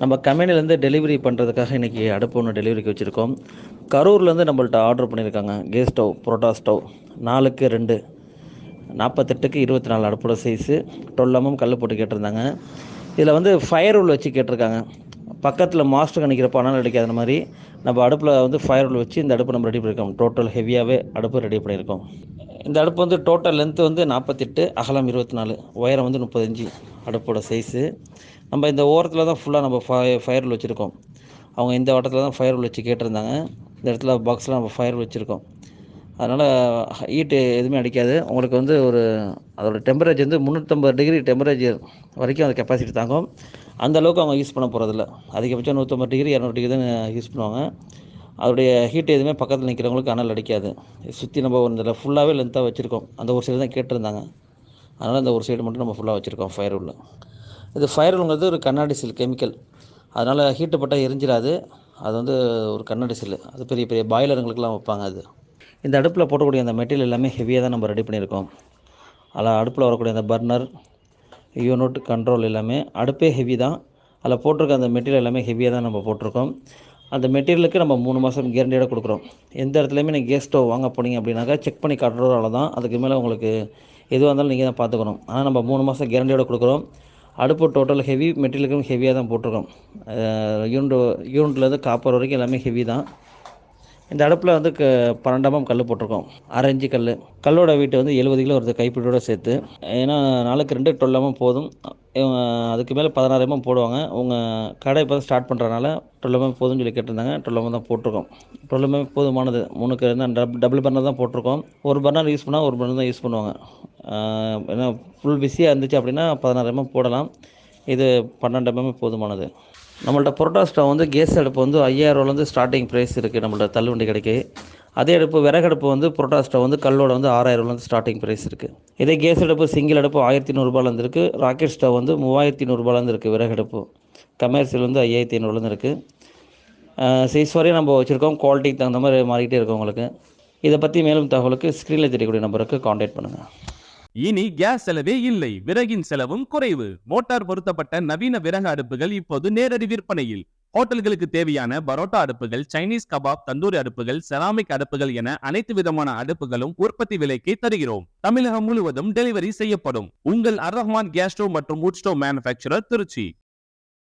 நம்ம கம்பெனிலேருந்து டெலிவரி பண்ணுறதுக்காக இன்றைக்கி அடுப்பு ஒன்று டெலிவரிக்கு வச்சுருக்கோம். கரூர்லேருந்து நம்மள்ட்ட ஆர்டர் பண்ணியிருக்காங்க. கேஸ் ஸ்டவ் புரோட்டா ஸ்டவ் நாலுக்கு ரெண்டு. நாற்பத்தெட்டுக்கு இருபத்தி நாலு அடுப்போட சைஸு டொல்லமும் கல் போட்டு கேட்டிருந்தாங்க. இதில் வந்து ஃபயர் ரூல் வச்சு கேட்டிருக்காங்க. பக்கத்தில் மாஸ்டர் கணிக்கிறப்ப அனல் அடிக்காத மாதிரி நம்ம அடுப்பில் வந்து ஃபயர் ரூல் வச்சு இந்த அடுப்பு நம்ம ரெடி பண்ணியிருக்கோம். டோட்டல் ஹெவியாகவே அடுப்பு ரெடி பண்ணியிருக்கோம். இந்த அடுப்பு வந்து டோட்டல் லென்த்து வந்து நாற்பத்தெட்டு அகலம் இருபத்தி நாலு உயரம் வந்து முப்பத்தஞ்சு அடுப்போட சைஸு நம்ம இந்த ஓரத்தில் தான் ஃபுல்லாக நம்ம ஃபய ஃபயர் வச்சுருக்கோம். அவங்க இந்த வட்டத்தில் தான் ஃபயர் வச்சு கேட்டிருந்தாங்க. இந்த இடத்துல பாக்ஸில் நம்ம ஃபயர் வச்சுருக்கோம். அதனால் ஹீட்டு எதுவுமே அடிக்காது. உங்களுக்கு வந்து ஒரு அதோட டெம்பரேச்சர் வந்து முந்நூற்றம்பது டிகிரி டெம்பரேச்சர் வரைக்கும் அது கெப்பாசிட்டி தாங்கும். அந்த அளவுக்கு அவங்க யூஸ் பண்ண போகிறதில்ல அதிகபட்சம் நூற்றம்பது டிகிரி இரநூறு டிகிரி தான் யூஸ் பண்ணுவாங்க. அதோடைய ஹீட் எதுவுமே பக்கத்தில் நிற்கிறவங்களுக்கு அனல் அடிக்காது. சுற்றி நம்ம ஒரு இதில் ஃபுல்லாகவே லென்த்தாக வச்சுருக்கோம். அந்த ஒரு சைடு தான் கேட்டிருந்தாங்க. அதனால் அந்த ஒரு சைடு மட்டும் நம்ம ஃபுல்லாக வச்சுருக்கோம் ஃபயர் உள்ள இது ஃபயர் உள்ளங்கிறது ஒரு கண்ணாடி சில் கெமிக்கல் அதனால் ஹீட்டு பட்டால் எரிஞ்சிடாது அது வந்து ஒரு கண்ணாடி சில்லு அது பெரிய பெரிய பாய்லருங்களுக்கெல்லாம் வைப்பாங்க அது. இந்த அடுப்பில் போடக்கூடிய அந்த மெட்டீரியல் எல்லாமே ஹெவியாக தான் நம்ம ரெடி பண்ணியிருக்கோம். அதில் அடுப்பில் வரக்கூடிய அந்த பர்னர் யூனிட் கண்ட்ரோல் எல்லாமே அடுப்பே ஹெவி தான். அதில் போட்டிருக்க அந்த மெட்டீரியல் எல்லாமே ஹெவியாக தான் நம்ம போட்டிருக்கோம். அந்த மெட்டீரியலுக்கு நம்ம மூணு மாதம் கேரண்டியோட கொடுக்குறோம். எந்த இடத்துலையுமே நீங்கள் கேஸ் ஸ்டவ் வாங்க போனீங்க அப்படின்னாக்கா செக் பண்ணி காட்டுறதால தான் அதுக்கு மேலே உங்களுக்கு எதுவாக இருந்தாலும் நீங்கள் தான் பார்த்துக்கணும் ஆனால் நம்ம மூணு மாதம் கேரண்டியோட கொடுக்குறோம். அடுப்பு டோட்டல் ஹெவி மெட்டீரியலுக்கும் ஹெவியாக தான் போட்டிருக்கோம். யூனிட் யூனிட்லேருந்து காப்பர் வரைக்கும் எல்லாமே ஹெவி தான். இந்த அடுப்பில் வந்து க பன்னெண்டாமம் கல் போட்டிருக்கோம். அரைஞ்சி கல் கல்லோட வீட்டை வந்து எழுபது கிலோ வருது கைப்பிடியோட சேர்த்து. ஏன்னா நாளுக்கு ரெண்டு டொல்லாமல் போதும். அதுக்கு மேலே பதினாறாயிரமும் போடுவாங்க. உங்கள் கடை இப்போ தான் ஸ்டார்ட் பண்ணுறதுனால டொல்லமே போதும்னு சொல்லி கேட்டிருந்தாங்க. டொல்லமே தான் போட்டிருக்கோம். டொல்லமே போதுமானது. மூணுக்கு என்ன டப் டபுள் பர்னர் தான் போட்டிருக்கோம். ஒரு பர்னர் யூஸ் பண்ணால் ஒரு பர்னர் தான் யூஸ் பண்ணுவாங்க. ஏன்னா ஃபுல் பிஸியாக இருந்துச்சு அப்படின்னா பதினாறாயிரமும் போடலாம். இது பன்னெண்டு எம்எம் போதுமானது. நம்மள்ட்ட புரோட்டா ஸ்டவ் வந்து கேஸ் அடுப்பு வந்து ஐயாயிரூவாலேருந்து ஸ்டார்டிங் ப்ரைஸ் இருக்குது நம்மள்ட்ட தள்ளுவண்டி கிடைக்கு. அதே அடுப்பு விறகடுப்பு வந்து புரோட்டா ஸ்டவ் வந்து கல்லோட வந்து ஆறாயிரூவாலேருந்து ஸ்டார்டிங் ப்ரைஸ் இருக்குது இதே கேஸ் அடுப்பு சிங்கிள் அடுப்பு ஆயிரத்தி நூறுரூபாலேருந்து இருக்குது ராக்கெட் ஸ்டவ் வந்து மூவாயிரத்தி நூறுரூபாலேருந்து இருக்குது விறகடுப்பு கமர்ஷியல் வந்து ஐயாயிரத்தி ஐநூறுலேருந்து இருக்குது சைஸ் வரையும் நம்ம வச்சுருக்கோம். குவாலிட்டிக்கு தகுந்த மாதிரி மாறிக்கிட்டே இருக்கோம் உங்களுக்கு. இதை பற்றி மேலும் தகவலுக்கு ஸ்க்ரீனில் தெரியக்கூடிய நம்பருக்கு காண்டாக்ட் பண்ணுங்கள் இனி கேஸ் செலவே இல்லை. விறகின் செலவும் குறைவு. மோட்டார் பொருத்தப்பட்ட நவீன விறகு அடுப்புகள் இப்போது நேரடி விற்பனையில். ஹோட்டல்களுக்கு தேவையான பரோட்டா அடுப்புகள் சைனீஸ் கபாப் தந்தூரி அடுப்புகள் செராமிக் அடுப்புகள் என அனைத்து விதமான அடுப்புகளும் உற்பத்தி விலைக்கு தருகிறோம். தமிழகம் முழுவதும் டெலிவரி செய்யப்படும். உங்கள் அர்ரஹ்மான் கேஸ் ஸ்டோவ் மற்றும் வுட் ஸ்டோவ் மேனுபேக்சரர் திருச்சி.